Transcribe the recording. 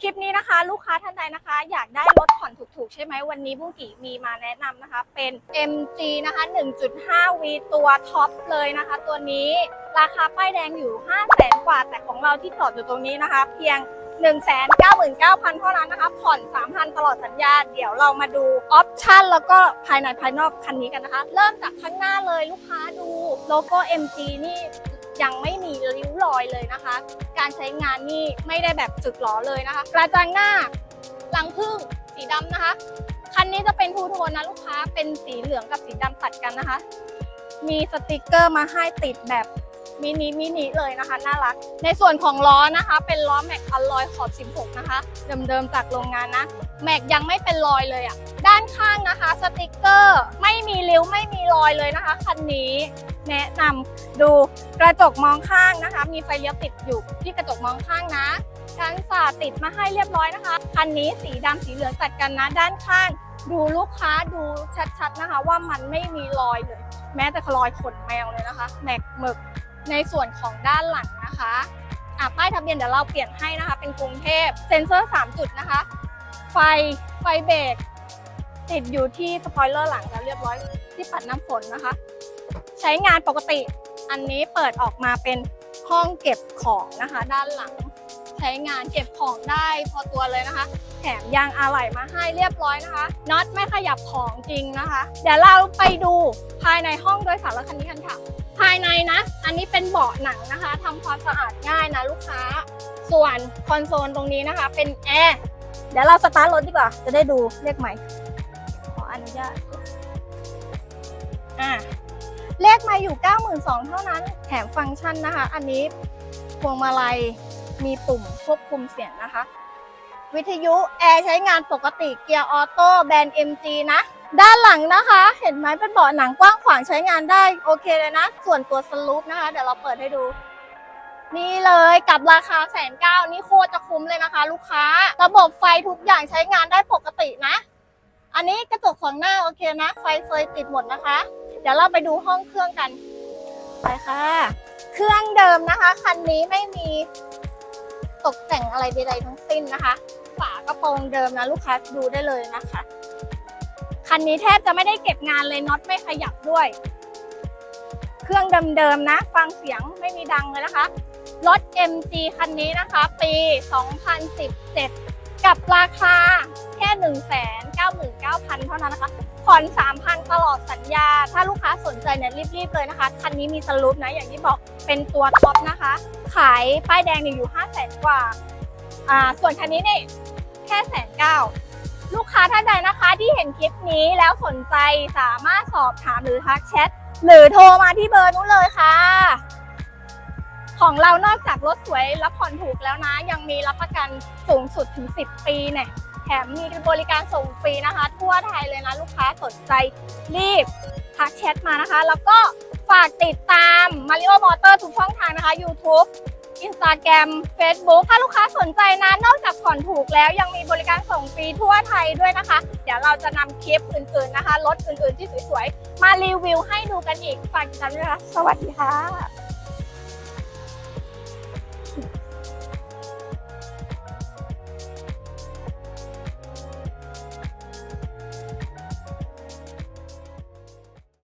คลิปนี้นะคะ ลูกค้าท่านใดนะคะ อยากได้รถผ่อนถูกๆ ใช่ไหมวันนี้บุ้งกี่มีมาแนะนำนะคะ เป็น MG นะคะ 1.5V ตัวท็อปเลยนะคะ ตัวนี้ราคาป้ายแดงอยู่ 5 0 0แสนกว่า แต่ของเราที่จอดอยู่ตรงนี้นะคะ เพียง 199,000เท่านั้นนะคะ ผ่อน 3,000 ตลอดสัญญา เดี๋ยวเรามาดูออปชั่นแล้วก็ภายในภายนอกคันนี้กันนะคะ เริ่มจากข้างหน้าเลยลูกค้าดูโลโก้ MG นี่ ยังไม่มีริ้วรอยเลยนะคะ การใช้งานนี่ไม่ได้แบบจุดหลอเลยนะคะ กระจังหน้าหลังพึ่งสีดำนะคะ คันนี้จะเป็นทูโทนนะลูกค้าเป็นสีเหลืองกับสีดำตัดกันนะคะ มีสติกเกอร์มาให้ติดแบบ มินิมินิเลยนะคะน่ารัก ในส่วนของล้อนะคะ เป็นล้อแม็กอลลอยขอบ 16 นะคะ เดิมๆจากโรงงานนะ แม็กยังไม่เป็นรอยเลยอะ่ะ ด้านข้างนะคะ สติกเกอร์ไม่มีริ้วไม่มีรอยเลยนะคะคันนี้แนะนำดูกระจกมองข้างนะคะ มีไฟเลี้ยวติดอยู่ที่กระจกมองข้างนะการสาติดมาให้เรียบร้อยนะคะคันนี้สีดำสีเหลืองตัดกันนะด้านข้าง ดูลูกค้าดูชัดๆนะคะ ว่ามันไม่มีรอยเลย แม้แต่รอยขนแมวเลยนะคะแม็กหมึก ในส่วนของด้านหลังนะคะอะป้ายทะเบียนเดี๋ยวเราเปลี่ยนให้นะคะ เป็นกรุงเทพเซ็นเซอร์ 3 จุดนะคะ ไฟไฟเบรกติดอยู่ที่สปอยเลอร์หลังแล้วเรียบร้อยที่ปัดน้ำฝนนะคะ ใช้งานปกติอันนี้เปิดออกมาเป็นห้องเก็บของนะคะ ด้านหลัง ใช้งานเก็บของได้พอตัวเลยนะคะ แถมยางอะไหล่มาให้เรียบร้อยนะคะน็อตไม่ขยับของจริงนะคะ เดี๋ยวเราไปดูภายในห้องโดยสารรถคันนี้กันค่ะ ภายในนะ อันนี้เป็นเบาะหนังนะคะทำความสะอาดง่ายนะลูกค้า ส่วนคอนโซลตรงนี้นะคะ เป็นแอร์เดี๋ยวเราสตาร์ทรถดีกว่า จะได้ดูเลขใหม่ ขออนุญาตอะเลขมาอยู่ 92,000 เท่านั้น แถมฟังก์ชันนะคะ อันนี้พวงมาลัยมีปุ่มควบคุมเสียงนะคะ วิทยุแอร์ใช้งานปกติเกียร์ออโต้แบรนด์ MG นะ ด้านหลังนะคะ เห็นไหมเป็นเบาะหนังกว้างขวางใช้งานได้โอเคเลยนะ ส่วนตัวสลูปนะคะ เดี๋ยวเราเปิดให้ดู นี่เลยกับราคาแสนเก้านี่โคตรจะคุ้มเลยนะคะ ลูกค้า ระบบไฟทุกอย่างใช้งานได้ปกตินะ อันนี้กระจกของหน้าโอเคนะ ไฟเฟยติดหมดนะคะ เดี๋ยวเราไปดูห้องเครื่องกันไปค่ะ เครื่องเดิมนะคะคันนี้ไม่มีตกแต่งอะไรใดๆทั้งสิ้นนะคะ ฝากระโปรงเดิมนะลูกค้าดูได้เลยนะคะ คันนี้แทบจะไม่ได้เก็บงานเลยน็อตไม่ขยับด้วย เครื่องเดิมๆนะ ฟังเสียงไม่มีดังเลยนะคะ รถ MG คันนี้นะคะ ปี 2017 กับราคาแค่ 199,000 เท่านั้นนะคะ ผ่อน 3,000 ตลอดสัญญา ถ้าลูกค้าสนใจเนี่ยรีบๆเลยนะคะ คันนี้มีสลูปนะ อย่างที่บอกเป็นตัวท็อปนะคะ ขายป้ายแดงเนี่ยอยู่ 5 0 0แสนกว่า อ่า ส่วนคันนี้เนี่ย ที่เห็นคลิปนี้แล้วสนใจสามารถสอบถามหรือทักแชทหรือโทรมาที่เบอร์นู้นเลยค่ะ ของเรานอกจากรถสวยและผ่อนถูกแล้วนะ ยังมีรับประกันสูงสุดถึง 10 ปีเนี่ยแถมมีบริการส่งฟรีนะคะ ทั่วไทยเลยนะ ลูกค้าสนใจรีบทักแชทมานะคะ แล้วก็ฝากติดตาม Mario Motor ทุกช่องทางนะคะ YouTube Instagram Facebook ถ้าลูกค้าสนใจนะนอกจากผ่อนถูกแล้วยังมีบริการส่งฟรีทั่วไทยด้วยนะคะ เดี๋ยวเราจะนำคลิปอื่นๆนะคะรถอื่นๆที่สวยๆ มารีวิวให้ดูกันอีกฝากติดตามด้วยนะคะสวัสดีค่ะ